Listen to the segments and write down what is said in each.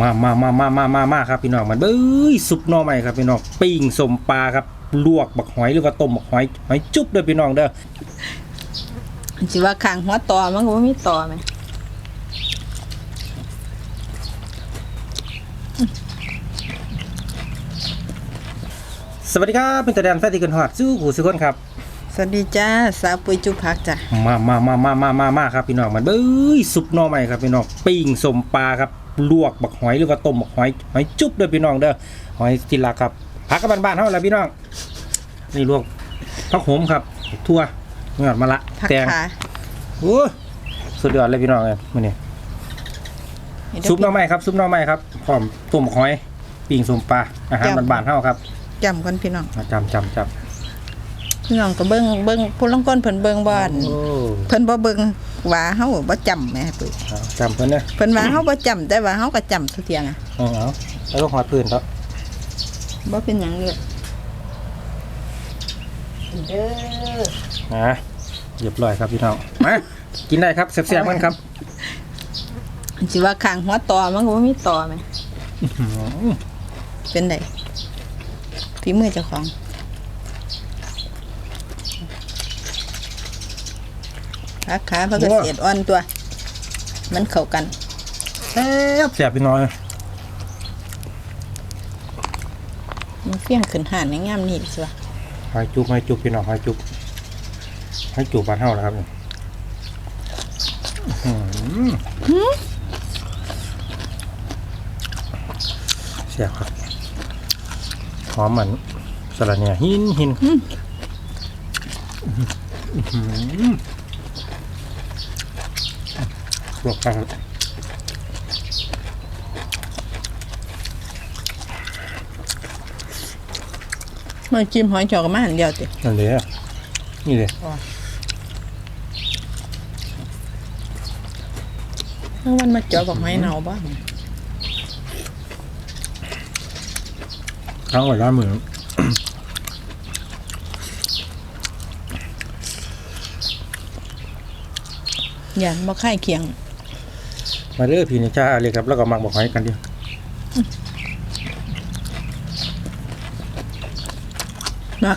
มามามามามามามาครับพี่น้องมันเบ้ยซุปหน่อใหม่ครับพี่น้องปิ้งสมปลาครับลวกบักหอยหรือว่าต้มบักหอยหอยจุ๊บเด้อพี่น้องเด้อสิว่าข้างหัวต่อมันก็บ่มีต่อไหมสวัสดีครับเป็นตาแดนแฟนที่กันฮอดสู้หูสุคนครับสวัสดีจ้าสาวปุยจุพักจ้ะมามามามามามามาครับพี่น้องมันเบ้ยซุปหน่อใหม่ครับพี่น้องปิ้งสมปลาครับ ลวกบักหอยหรือว่าต้มบักหอยหอยจุ๊บเด้อพี่น้องเด้อหอยที่รักครับพักกับบ้านๆเฮาแหละพี่น้องนี่ลวกผักโหมครับ ทั่วเงามาละผักแตงขาโอ้ยสุดยอดเลยพี่น้องเลยมื้อนี้ซุปหน่อไม้ครับซุปหน่อไม้ครับพร้อมต้มหอยปิ้งสมปลาอาหารบ้านๆเฮาครับจำกันพี่น้องมาจำจำจพี่น้องก็เบิ่งเบิ่งผู้ลังคนเพิ่นเบิ่งบ่อนำโอ้เพิ่นบ่เบิ่ง ว่าเฮาบ่จำแหม่ปุยเอาจำเพิ่นเด้อเพิ่นว่าเฮาบ่จำแต่ว่าเฮาก็จำทุกเที่ยงอะเอาเอาแล้วก็หอยพื้นครับบ่เป็นหยังเลยเด้อนะเรียบร้อยครับพี่น้องมากินได้ครับแซ่บๆกันครับสิว่าข้างหัวต่อมันก็บ่มีต่อไหมอื้อหือเป็นไดฝีมือเจ้าของ ขาขาเพราะเกษตรอ่อนตัว มันเข้ากันแซ่บแซ่บพี่น้อยมันเฟี้ยงขึ้นหานในงามนี่สิวะหอยจุกหอยจุกพี่น้องหอยจุกหอยจุกบ้านเฮานะครับอื้อหือแซ่บครับหอมเหมือนสลัดเนี่ยหินหิน ลวกครับมันจิ้มหอยจอกมาหันเดียวตินั่นเลยอะนี่เลยเมื่อวันมาเจอบอกหอยเนาบ้างข้างไว้ร้านมืออย่าบ่ค่ายเคียง มาเด้อพี่นิชาเลยครับ แล้วก็มักบอกหอยกันดิมา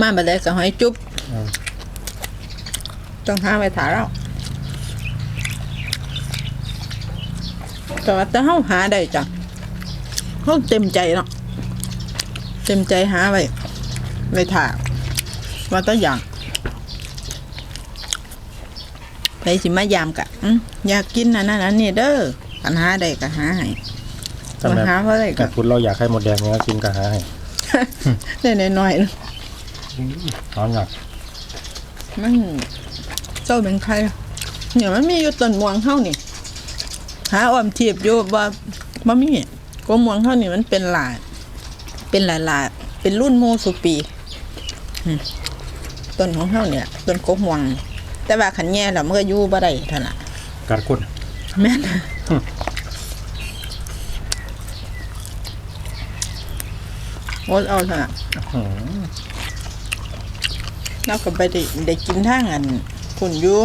มาบัดเลยกับหอยจุ๊บต้องหาไปถาเราแต่ว่าแต่เฮาหาได้จ้ะเฮาเต็มใจเนาะเต็มใจหาไว้ไว้ถาว่าแตัวอย่าง ไปสิมายามกะอื้ออยากกินอันนั้นอันนี้เด้อปัญหาใดก็หาให้ถ้าปัญแม่หาเพราะอะไรกัก็ดคุณเราอยากให้หมดแดงเนี้ยกินกะหาให้ได้น้อยๆหอมหนักมันเจ้าเป็นใครเนี่ยมันมีอยู่ต้นม่วงเท่านี่หาอ้อมทีบอยู่ว่าบ่มีก็ม่วงเท่านี่มันเป็นหลาย เป็นหลายหลายๆเป็นรุ่นโมสุปีอืมต้นของเท่าเนี่ยต้นกกม่วง แต่ว่าขันแย่แล้วมันก็อยู่บ่ได้เท่านั้นกัดคนแม่นโอ้เอาเถอะอืมเราก็ไปได้ได้กินทางอันพุ่นอยู่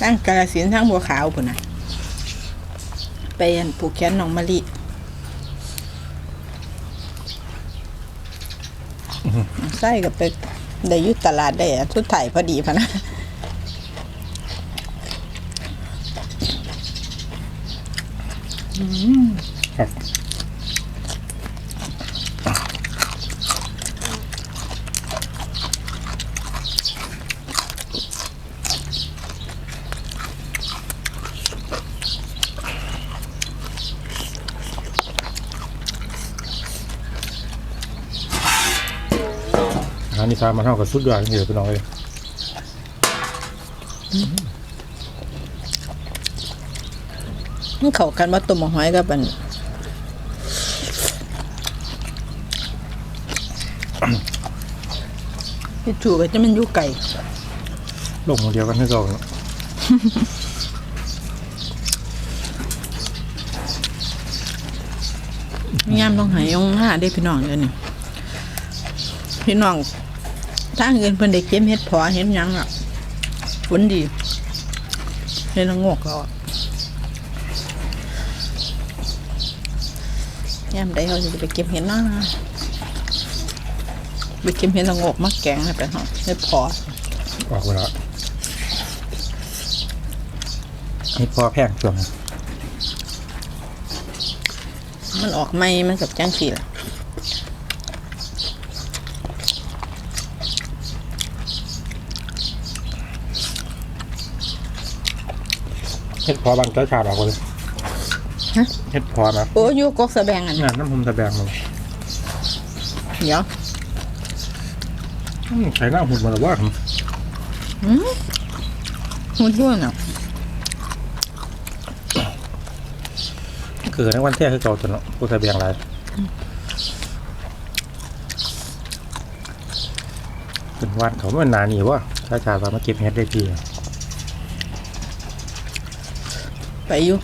ทางกาลสินธุ์ทางบัวขาวพุ่นน่ะไปอันผูกแขนน้องมะลิใส่ก็ไป ได้ยุตลาดได้ทุดถ่ายพอดีพะนะ ครับอาหารนิทานมันเท่ากับสุดยอดจริงๆพี่น้องเลยมันเข้ากันว่าต้มหอยกับอันที่ถูกก็จะมันอยู่ไก่โลกเดียวกันให้เราเนอะยามต้องหายยงหน้าได้พี่น้องเดี๋ยวนี้พี่น้อง ทางเงินเพิ่นได้เก็บเฮ็ดพอเฮ็ดหยังอะฝนดีเฮ็ดละโงกแล้วอะยามใดเขาจะไปเก็บเห็ดเนาะไปเก็บเห็ดละโงกมาแกงให้ไปหอมให้พอออกไปแล้วนี่พอแพงช่วงนี้มันออกไม่มันกับจังสีล่ะ เฮ็ดพอบางเจ้าชาดออกไปเลยฮะ เฮ็ดพอนะโอ้อยูกกสะแบงอันงานน้ำผมตะแบงลงเดี๋ยวอืมใช้หน้าหุ่นมาหรือว่าหูทั่วน่ะเกิดในวันแท้คือเก่าจนเนาะกูตะแบงไรเป็นวันเขาไม่นานนี่วะชาชาดว่ามาเก็บเฮ็ดได้ที ไปอยู่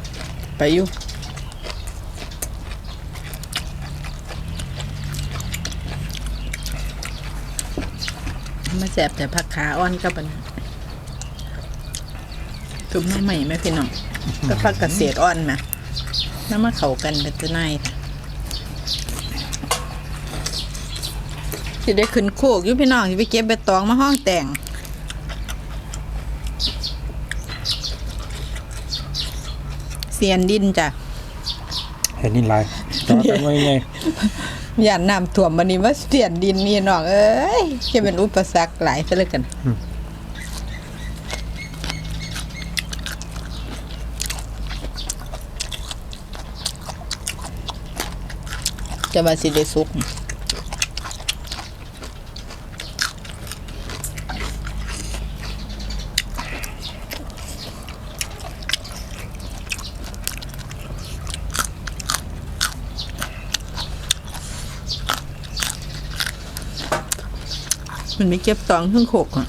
ไปอยู่มาแสบแต่ผักขาอ่อนกับอันทุบหน้ำใหม่ไหมพี่น้องก็ผักกระเสียดอ่อนไหมน้ำมาเข้ากันเป็นตัวในค่ะได้ขึ้นโคกอยู่พี่น้องสิไปเก็บใบตองมาห้องแต่ง เสียนดินจ้ะเห็นนินไรจอกันไว้ไงอย่าน้ำท่วมวันนี้ว่าเสียนดินนี่น้องเอ้ยจะเป็นอุปสรรคหลายซะเหลยกันจะมาสิได้สุก มันไม่เก็บตองทั้งโขกอะ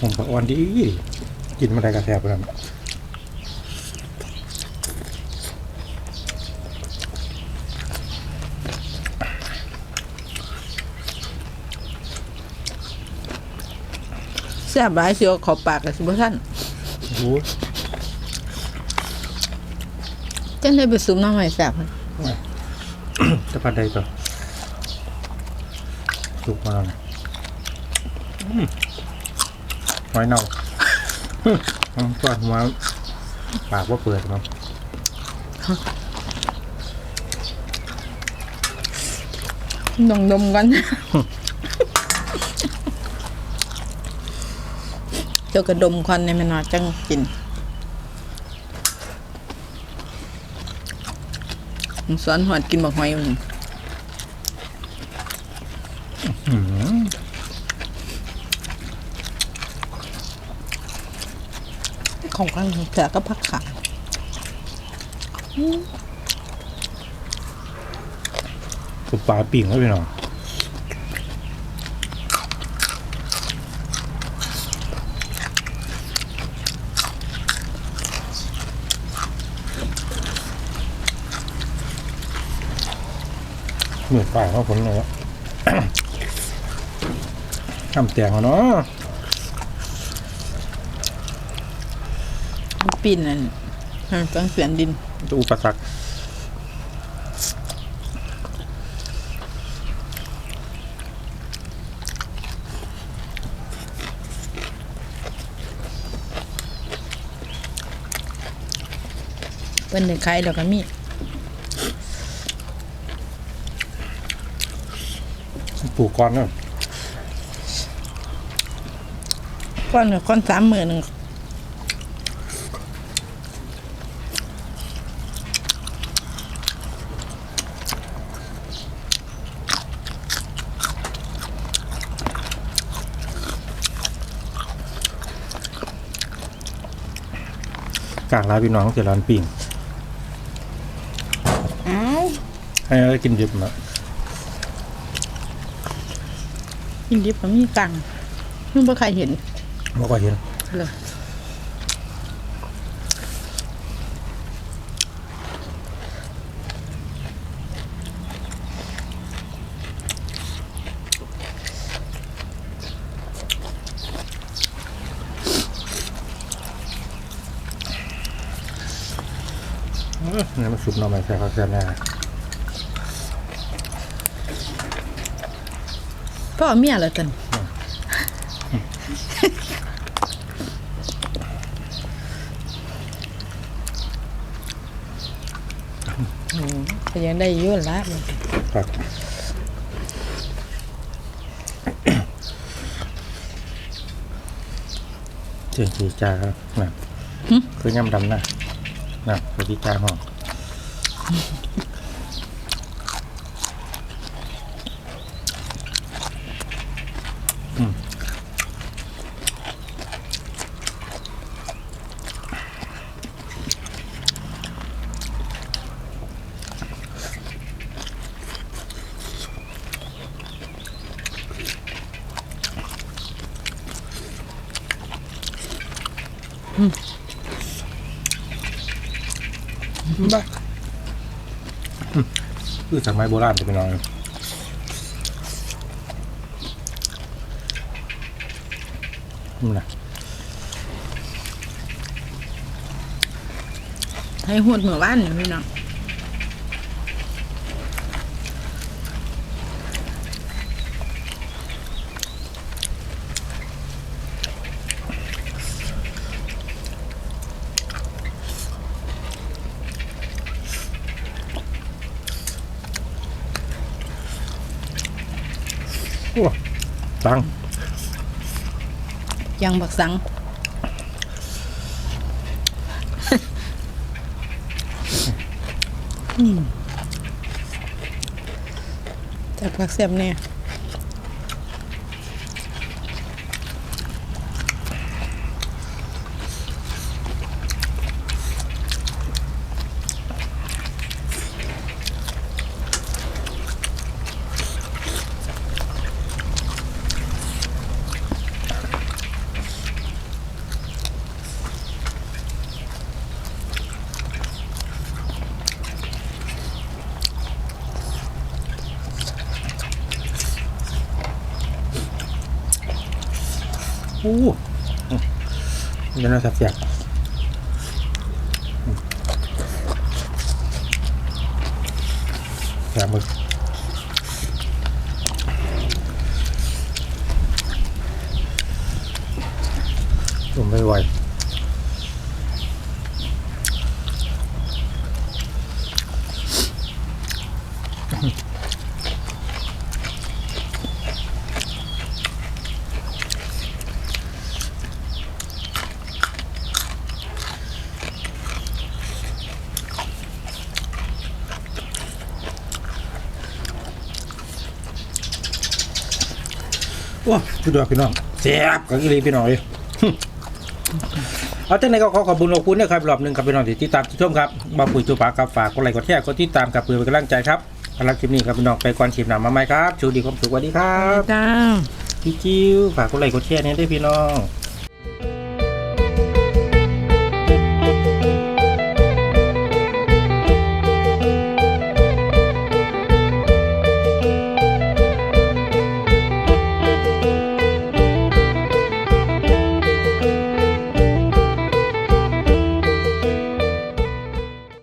ผมก็อ่อนดี กินมาได้กระแทบแล้ว ซ่บหลายเสียวเขอปากกับสิบท่านโอ้โหจังได้ไปซุมน้ำใหม่แซ่บเลยจะพัดได้ต่อสุกมาแล้วนะอืมหอยเน่าอืมอืมตัวหัวปากว่าเปิดมั้งดองดมกัน จ้ากระดมควันในม่นอจังกินสอนหอดกินบักหอยมันอืมของกันเสือก็พักขาปลาปิ่งแล้วพี่น้อง เหมือนปลาเขาผลเลยวะทำแตงเขาเนาะปีนนั่นมันต้องเสียนดินจะอุปสรรคเป็นในใครดอกก็มี ปลูกก้อนเนาะก้อนกับก้อนสามหมื่นหนึ่งกลางร้านพี่น้องเสียร้านปิ่งอ้าวให้ได้กินดิบนะ กินดิบก็มีกังนุ่มบ่ใครเห็นบ่ค่อเห็นเลยนี่มันสุดหน่อไมแค่ข้าวแค่บแน่ พ่อเมียเหรอตันอืมก็ยังได้อยุ่นละครับเจียงจีจาครับนะคือย่ำดำนะนะคือจีจาห้อง คือจากไม้โบราณจะเป็นอะไรนี่นะให้หวดเหมือบ้านนี่พี่น้อง โอ้ตังยังบักสัง อืมจับผักเสียบเนี่ย โอ้ ยันน่าเสียบแสบมึกผมไม่ไหว โอ้สุดยอดพี่น้องแซ่บกับอีหลีพี่น้องเลย เอาแต่ในก็ขอขอบคุณขอบคุณนะครับรอบหนึ่งครับพี่น้องที่ติดตามที่ชมครับมาปุ๋ยตัวปากกับฝากกดไลค์กดแชร์กดติดตามกับเพื่อเป็นกำลังใจครับสำหรับคลิปนี้ครับพี่น้องไปก่อนคลิปหน้ามาใหม่ครับชูดีความสุขสวัสดีครับจ้า พี่จิ้วฝากกดไลค์กดแชร์เนี่ยด้วยพี่น้อง